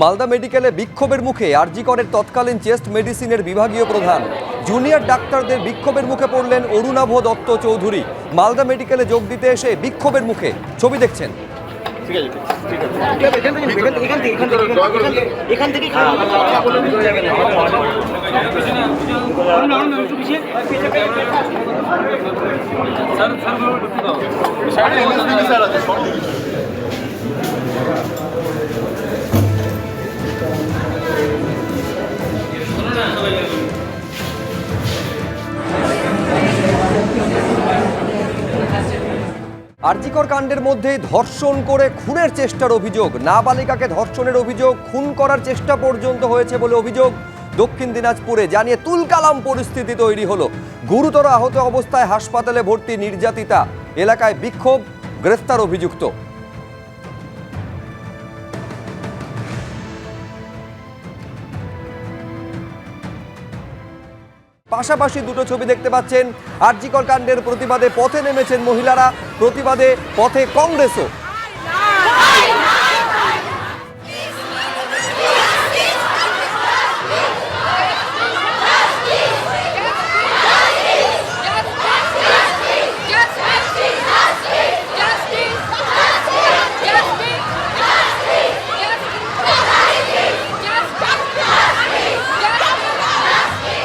মালদা মেডিকেলে বিক্ষোভের মুখে আরজিকরের তৎকালীন চেস্ট মেডিসিনের বিভাগীয় প্রধান জুনিয়র ডাক্তারদের বিক্ষোভের মুখে পড়লেন অরুণাভ দত্ত চৌধুরী মালদা মেডিকেলে যোগ দিতে এসে বিক্ষোভের মুখে ছবি দেখছেন ঠিক আছে আরজিকর কাণ্ডের মধ্যে ধর্ষণ করে খুনের চেষ্টার অভিযোগ। নাবালিকাকে ধর্ষণের অভিযোগ, খুন করার চেষ্টা পর্যন্ত হয়েছে বলে অভিযোগ দক্ষিণ দিনাজপুরে। জানিয়ে তুলকালাম পরিস্থিতি তৈরি হলো। গুরুতর আহত অবস্থায় হাসপাতালে ভর্তি নির্যাতিতা। এলাকায় বিক্ষোভ, গ্রেফতার অভিযুক্ত। পাশাপাশি দুটো ছবি দেখতে পাচ্ছেন আরজিকর কাণ্ডের প্রতিবাদে পথে নেমেছেন মহিলারা প্রতিবাদে পথে কংগ্রেসও।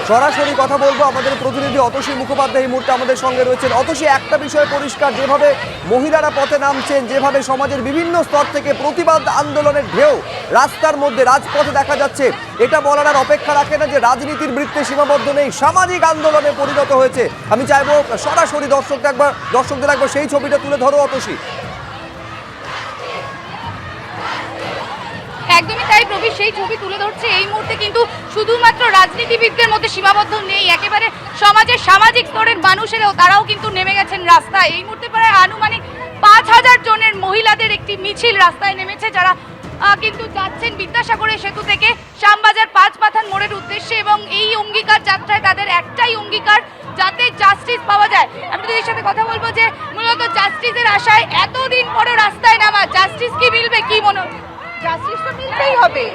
সরাসরি কথা বলব আমাদের প্রতিনিধি অতসী মুখোপাধ্যায় এই মুহূর্তে আমাদের সঙ্গে রয়েছেন। অতসী, একটা বিষয় পরিষ্কার, যেভাবে মহিলারা পথে নামছেন, যেভাবে সমাজের বিভিন্ন স্তর থেকে প্রতিবাদ আন্দোলনের ঢেউ রাস্তার মধ্যে, রাজপথে দেখা যাচ্ছে, এটা বলার আর অপেক্ষা রাখে না যে রাজনীতির বৃত্তে সীমাবদ্ধ নেই, সামাজিক আন্দোলনে পরিণত হয়েছে। আমি চাইব সরাসরি দর্শকদের একবার দর্শকদের একবার সেই ছবিটা তুলে ধরো অতসী। একদমই তাই প্রবীর, সেই ছবি তুলে ধরছে এই মুহূর্তে কিন্তু শুধুমাত্র রাজনীতিবিদদের মধ্যে সীমাবদ্ধ নেই, একেবারে সমাজের সামাজিক স্তরের মানুষেরাও, তারাও কিন্তু নেমে গেছেন রাস্তায়। এই মুহূর্তে প্রায় আনুমানিক পাঁচ হাজার জনের মহিলাদের একটি মিছিল রাস্তায় নেমেছে, যারা কিন্তু যাচ্ছেন বিদ্যাসাগরের সেতু থেকে শ্যামবাজার পাঁচ মাথান মোড়ের উদ্দেশ্যে এবং এই অঙ্গীকার যাত্রায় তাদের একটাই অঙ্গীকার, যাতে জাস্টিস পাওয়া যায়। আমি দিদির সাথে কথা বলব যে, মূলত জাস্টিসের আশায় এতদিন পরে রাস্তায় নামা জাস্টিস কি মিলবে কি মনে হচ্ছে? জাস্টিস তো মিলতেই হবে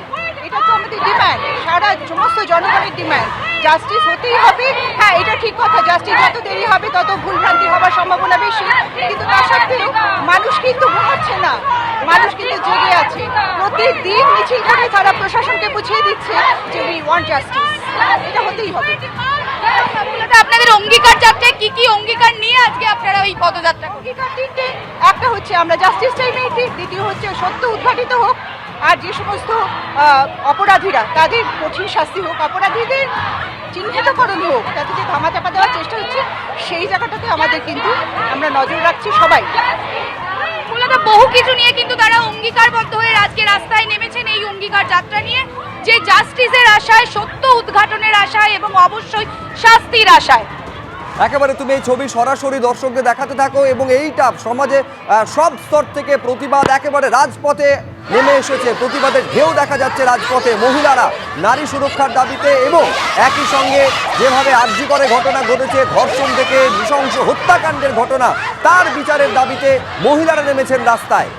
এটা তো আমাদের ডিমান্ড সারা সমস্ত জনগণের ডিমান্ড জাস্টিস হতেই হবে। হ্যাঁ এটা ঠিক কথা জাস্টিস যত দেরি হবে তত ভুলভ্রান্তি হওয়ার সম্ভাবনা বেশি। কিন্তু তার সত্ত্বেও মানুষ কিন্তু ঘুমাচ্ছে না। মানুষ কিন্তু জেগে আছে। প্রতিদিন মিছিল করে তারা প্রশাসনকে বুঝিয়ে দিচ্ছে যে উই ওয়ান্ট জাস্টিস এটা হতেই হবে। আপনাদের অঙ্গীকার যাত্রায় কি কি অঙ্গীকার নিয়ে আজকে আপনারা ওই পদযাত্রা অঙ্গীকার তিনটে। একটা হচ্ছে আমরা জাস্টিস চাই মেয়েটি দ্বিতীয় হচ্ছে সত্য উদ্ঘাটিত হোক। আর যে সমস্ত অপরাধীরা তাদের কঠিন শাস্তি হোক অপরাধীদের চিহ্নিতকরণ হোক তাতে যে ধামাচাপা দেওয়ার চেষ্টা হচ্ছে সেই জায়গাটাতে আমাদের কিন্তু আমরা নজর রাখছি সবাই। মূলত বহু কিছু নিয়ে কিন্তু তারা অঙ্গীকারবদ্ধ হয়ে আজকে রাস্তায় নেমেছেন এই অঙ্গীকার যাত্রা নিয়ে। যে জাস্টিসের আশায় সত্য উদ্ঘাটনের আশায় এবং অবশ্যই শাস্তির আশায়। একেবারে তুমি এই ছবি সরাসরি দর্শকদের দেখাতে থাকো এবং এইটা সমাজে সব স্তর থেকে প্রতিবাদ একেবারে রাজপথে নেমে এসেছে প্রতিবাদের ঢেউ দেখা যাচ্ছে রাজপথে। মহিলারা নারী সুরক্ষার দাবিতে এবং একই সঙ্গে যেভাবে আর্জি করে ঘটনা ঘটেছে, ধর্ষণ থেকে নৃশংস হত্যাকাণ্ডের ঘটনা, তার বিচারের দাবিতে মহিলারা নেমেছেন রাস্তায়।